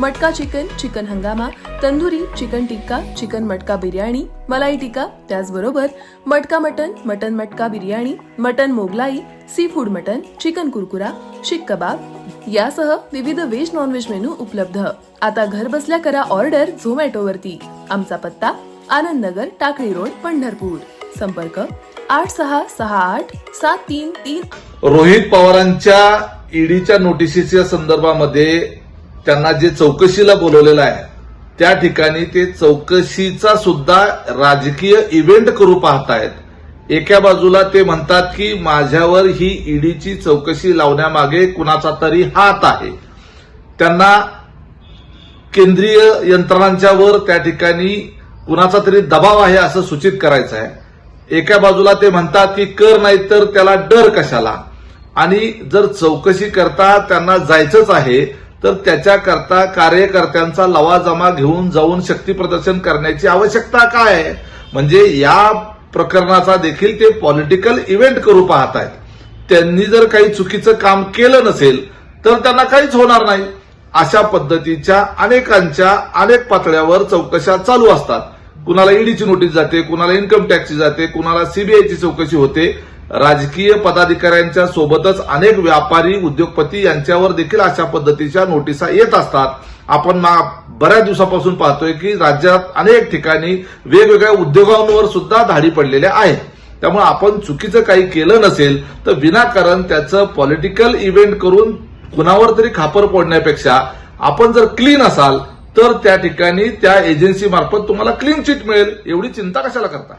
मटका chicken chicken हंगामा tandoori chicken टिक्का chicken मटका बिर्याणी मलाई टिक्का त्याचबरोबर मटका मटन मटन मटका biryani mutton Mughlai seafood mutton chicken कुरकुरा शीख कबाब यासह विविध व्हेज नॉनव्हेज मेनू उपलब्ध. आता घर बसल्या करा ऑर्डर झोमॅटोवरती. आमचा पत्ता आनंद नगर टाकळी रोड पंढरपूर. संपर्क आठ सहा सहा आठ सात तीन तीन रोहित पवारांच्या ईडीच्या नोटिसीच्या संदर्भामध्ये त्यांना जे चौकशीला बोलवलेलं आहे त्या ठिकाणी ते चौकशीचा सुद्धा राजकीय इव्हेंट करू पाहतायत. एका बाजूला ते म्हणतात की माझ्यावर ही ईडीची चौकशी लावण्यामागे कुणाचा तरी हात आहे. त्यांना केंद्रीय यंत्रणांच्यावर त्या ठिकाणी कुणाचा तरी दबाव आहे असं सूचित करायचं आहे. एका बाजूला ते म्हणतात की कर नाही तर त्याला डर कशाला? आणि जर चौकशी करता त्यांना जायचंच आहे तर त्याच्याकरता कार्यकर्त्यांचा लवाजमा घेऊन जाऊन शक्ती प्रदर्शन करण्याची आवश्यकता काय? आहे म्हणजे या प्रकरणाचा देखील ते पॉलिटिकल इव्हेंट करू पाहत आहेत. त्यांनी जर काही चुकीचं काम केलं नसेल तर त्यांना काहीच होणार नाही. अशा पद्धतीच्या अनेकांच्या अनेक पातळ्यावर चौकशा चालू असतात. कुणाला ईडीची नोटीस जाते कुणाला इन्कम टॅक्सची जाते कुणाला सीबीआयची चौकशी होते. राजकीय पदाधिकाऱ्यांच्या सोबतच अनेक व्यापारी उद्योगपती यांच्यावर देखील अशा पद्धतीच्या नोटिसा येत असतात. आपण बऱ्याच दिवसापासून पाहतोय की राज्यात अनेक ठिकाणी वेगवेगळ्या उद्योगांवर सुद्धा धाडी पडलेल्या आहेत. त्यामुळे आपण चुकीचं काही केलं नसेल तर विनाकारण त्याचं पॉलिटिकल इव्हेंट करून कुणावर तरी खापर फोडण्यापेक्षा आपण जर क्लीन असाल तर त्या ठिकाणी त्या एजन्सीमार्फत तुम्हाला क्लीन चिट मिळेल एवढी चिंता कशाला करता?